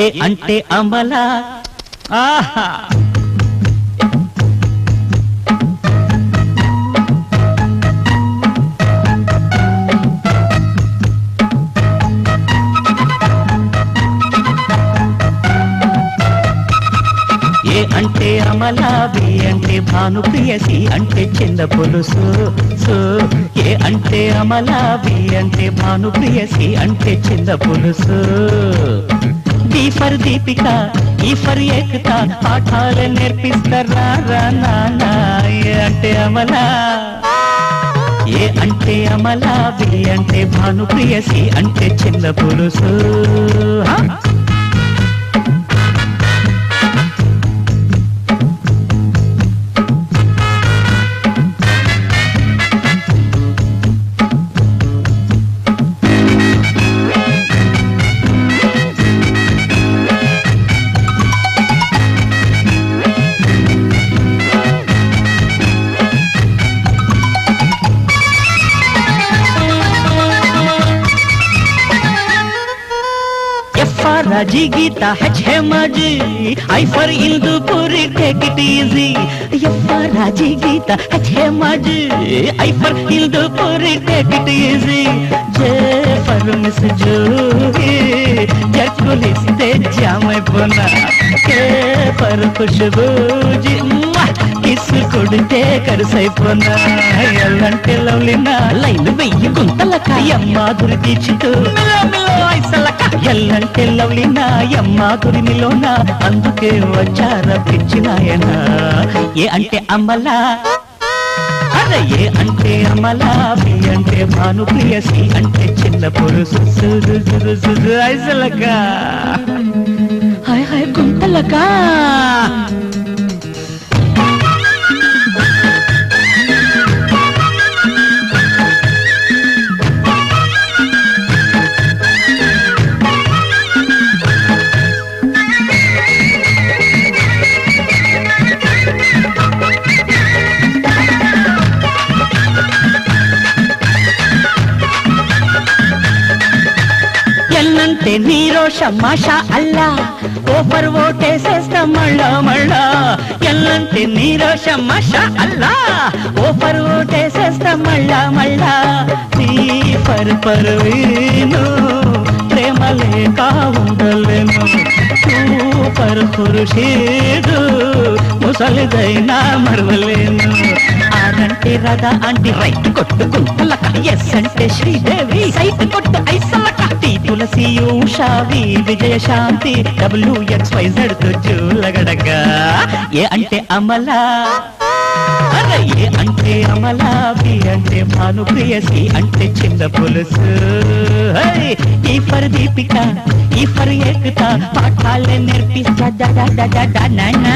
ఏ అంటే అమల. ఆహా. ఏ అంటే అమలా బి అంటే భానుప్రియసి అంటే చిన్న పులుసు. సో. ఏ అంటే అమలా బి అంటే భానుప్రియసి అంటే చిన్న పులుసు. డి ఫర్ దీపిక ఈ ఫర్ ఏకత. పాఠాలు నేర్పిస్తారా? రా నాన్న ఏ అంటే అమలా. ఏ అంటే అమలా. బి అంటే భానుప్రియసి అంటే చిన్న పులుసు. ರಾಜಿ ಗೀತ ಹಚ್ಚೆ ಮಾಜಿ ಐ ಫಾರ್ ಇಂದು ಪುರಿ ಟೇಕ್ ಇಟ್ ಈಸಿ ಯಪ್ಪ ರಾಜಿ ಗೀತ ಹಚ್ಚೆ ಮಾಜಿ ಐ ಫಾರ್ ಇಂದು ಪುರಿ ಟೇಕ್ ಇಟ್ ಈಸಿ ಜೆ ಪರಮಿಸ್ ಜೋಗಿ ಜಕ್ಕುಲಿಸಿದೆ ಜಾಮೈ ಪುನ ಕೇ ಪರ ಖುಷಬೂ ಜಿ ಕಿಸ್ ಕೊಡುತ್ತೆ ಕರೆಸೈ ಪುನ ಎಲ್ಲಂಟೆ ಲವ್ಲಿನ ಲೈನ್ ಬೆಯ್ಯು లైన్ వెయ్యి గుంతలక ఎమ్మాధురి ఎల్లంటే అందుకే వచ్చార పిచ్చినాయన ఏ అంటే అమ్మలా అరే ఏ అంటే అమలా బి అంటే భాను ప్రియసి అంటే చిన్న పురుషు సురు సురు ఐసలక హాయ్ హాయ్ గుంతలక ఎల్లంటే నీరోష మాషా అల్లా ఓపర్ ఓటేసేస్తా మళ్ళా మళ్ళా. ఎల్లంటే నీరోష మాషా అల్లా ఓపర్ ఓటేసేస్తా మళ్ళా మళ్ళా. నీ పర్ పర్వీను ప్రేమ లేక ఉండలేను. సూపర్ పురుషేడు ముసలిదైనా మరవలేను. అంటే రథ అంటే రైట్ కొట్టు కుంతలక ఎస్ అంటే శ్రీదేవి. సైట్ కొట్టు ఐసలక tea Tulasi ఉషావి Vijaya Shanti. W X Y Z జూలగడగా A అంటే అమలా. ఏ అంటే అమలా. బి అంటే భాను ప్రియ సి అంటే చిన్న పులుసు. ఈ ఫర్ దీపిక ఈ ఫర్ ఏకత. పాఠాలే నేర్పిస్తా. డా డా డా డా డా నాన్న